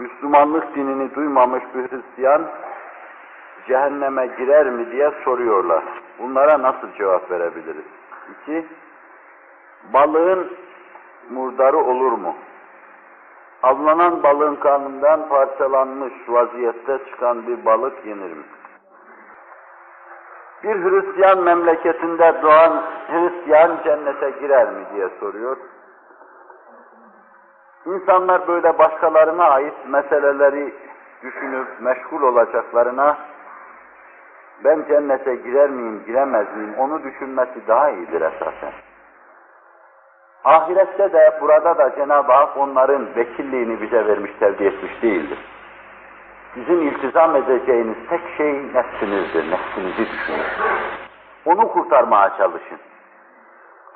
Müslümanlık dinini duymamış bir Hristiyan cehenneme girer mi diye soruyorlar. Bunlara nasıl cevap verebiliriz? İki, balığın murdarı olur mu? Avlanan balığın karnından parçalanmış vaziyette çıkan bir balık yenir mi? Bir Hristiyan memleketinde doğan Hristiyan cennete girer mi diye soruyor. İnsanlar böyle başkalarına ait meseleleri düşünüp meşgul olacaklarına ben cennete girer miyim, giremez miyim onu düşünmesi daha iyidir esasen. Ahirette de burada da Cenab-ı Hak onların vekilliğini bize vermiş, tevdi etmiş değildir. Sizin iltizam edeceğiniz tek şey nefsinizdir, nefsinizi düşünün. Onu kurtarmaya çalışın.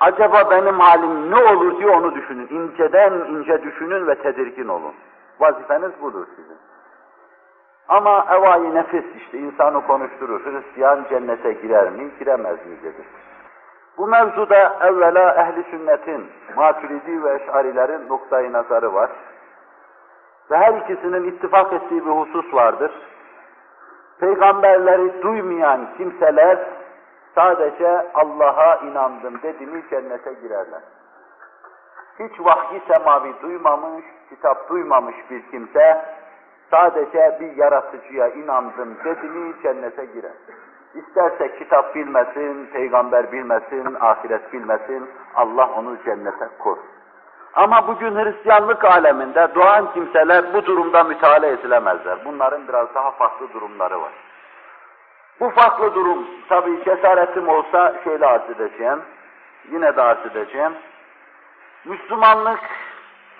Acaba benim halim ne olur diye onu düşünün. İnceden ince düşünün ve tedirgin olun. Vazifeniz budur sizin. Ama evai nefis işte insanı konuşturur. Hristiyan cennete girer mi, giremez mi dedir. Bu mevzuda evvela ehli sünnetin, maturidi ve eşarilerin noktayı nazarı var. Ve her ikisinin ittifak ettiği bir husus vardır. Peygamberleri duymayan kimseler sadece Allah'a inandım dedi mi cennete girerler. Hiç vahyi semavi duymamış, kitap duymamış bir kimse sadece bir yaratıcıya inandım dedi mi cennete girer. İsterse kitap bilmesin, peygamber bilmesin, ahiret bilmesin, Allah onu cennete kur. Ama bugün Hristiyanlık aleminde doğan kimseler bu durumda müteala edilemezler. Bunların biraz daha farklı durumları var. Bu durum, tabii cesaretim olsa şöyle arz edeceğim, yine de arz edeceğim. Müslümanlık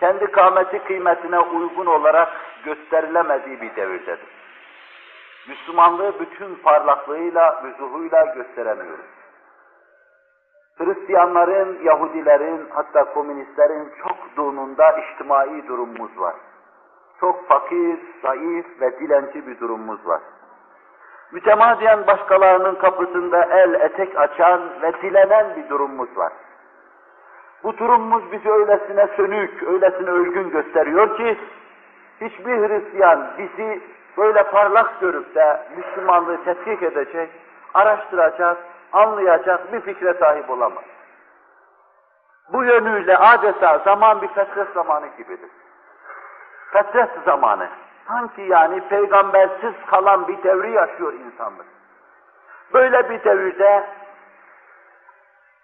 kendi kâmeti kıymetine uygun olarak gösterilemediği bir devirdedir. Müslümanlığı bütün parlaklığıyla, vüzuhuyla gösteremiyoruz. Hristiyanların, Yahudilerin, hatta komünistlerin çok durumunda içtimai durumumuz var. Çok fakir, zayıf ve dilenci bir durumumuz var. Mütemadiyen başkalarının kapısında el etek açan ve dilenen bir durumumuz var. Bu durumumuz bizi öylesine sönük, öylesine ölgün gösteriyor ki, hiçbir Hristiyan bizi böyle parlak görüp de Müslümanlığı tetkik edecek, araştıracak, anlayacak bir fikre sahip olamaz. Bu yönüyle adeta zaman bir fetret zamanı gibidir. Fetret zamanı. Sanki yani peygambersiz kalan bir devri yaşıyor insanlık. Böyle bir devirde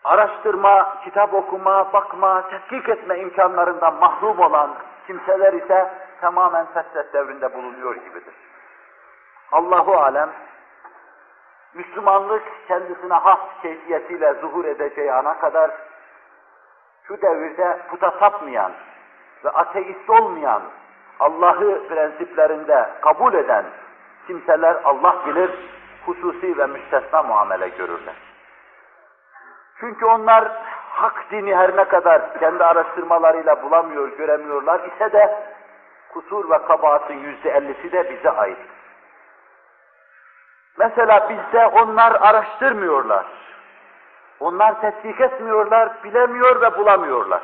araştırma, kitap okuma, bakma, tetkik etme imkanlarından mahrum olan kimseler ise tamamen fetret devrinde bulunuyor gibidir. Allahu alem Müslümanlık kendisine has keyfiyetiyle zuhur edeceği ana kadar şu devirde puta tapmayan ve ateist olmayan, Allah'ı prensiplerinde kabul eden kimseler Allah bilir hususi ve müstesna muamele görürler. Çünkü onlar hak dini her ne kadar kendi araştırmalarıyla bulamıyor, göremiyorlar ise de kusur ve kabahatin yüzde ellisi de bize ait. Mesela bizde onlar araştırmıyorlar. Onlar tetkik etmiyorlar, bilemiyor ve bulamıyorlar.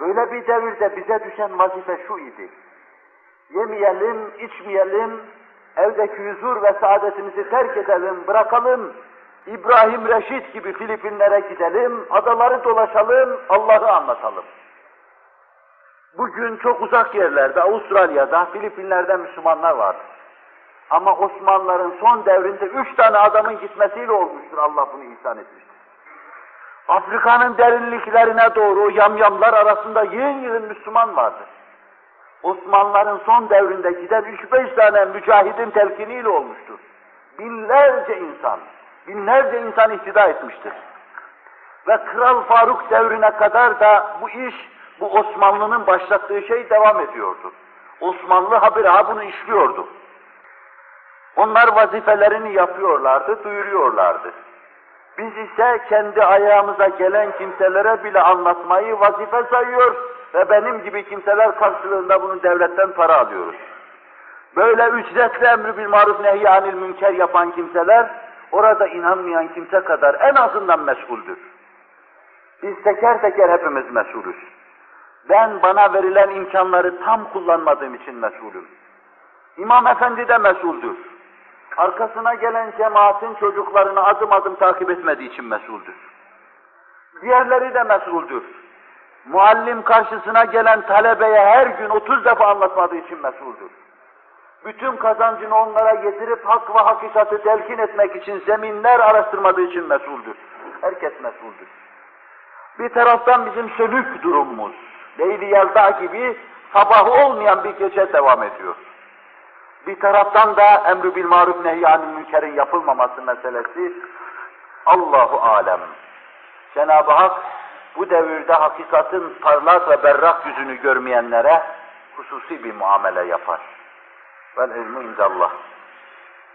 Böyle bir devirde bize düşen vazife şu idi. Yemeyelim, içmeyelim, evdeki huzur ve saadetimizi terk edelim, bırakalım. İbrahim Reşit gibi Filipinlere gidelim, adaları dolaşalım, Allah'ı anlatalım. Bugün çok uzak yerlerde, Avustralya'da, Filipinler'de Müslümanlar var. Ama Osmanlıların son devrinde üç tane adamın gitmesiyle olmuştur, Allah bunu ihsan etmiştir. Afrika'nın derinliklerine doğru yamyamlar arasında yığın yığın Müslüman vardı. Osmanlıların son devrinde giden üç beş tane mücahidin telkiniyle olmuştur. Binlerce insan, binlerce insan ihtida etmiştir. Ve Kral Faruk devrine kadar da bu iş, bu Osmanlı'nın başlattığı şey devam ediyordu. Osmanlı habire bunu işliyordu. Onlar vazifelerini yapıyorlardı, duyuruyorlardı. Biz ise kendi ayağımıza gelen kimselere bile anlatmayı vazife sayıyor ve benim gibi kimseler karşılığında bunu devletten para alıyoruz. Böyle ücretli emri bil maruf nehy anil münker yapan kimseler orada inanmayan kimse kadar en azından meşguldür. Biz teker teker hepimiz mesulüz. Ben bana verilen imkanları tam kullanmadığım için mesulüm. İmam Efendi de mesuldür. Arkasına gelen cemaatin çocuklarını adım adım takip etmediği için mesuldür. Diğerleri de mesuldür. Muallim karşısına gelen talebeye her gün 30 defa anlatmadığı için mesuldür. Bütün kazancını onlara getirip hak ve hakikati telkin etmek için zeminler araştırmadığı için mesuldür. Herkes mesuldür. Bir taraftan bizim sönük durumumuz, Leyli Yelda gibi sabahı olmayan bir gece devam ediyor. Bir taraftan da emri bil maruf nehyanil münkerin yapılmaması meselesi Allahu alem. Cenab-ı Hak bu devirde hakikatin parlak ve berrak yüzünü görmeyenlere hususi bir muamele yapar. Vel ilmu indallah.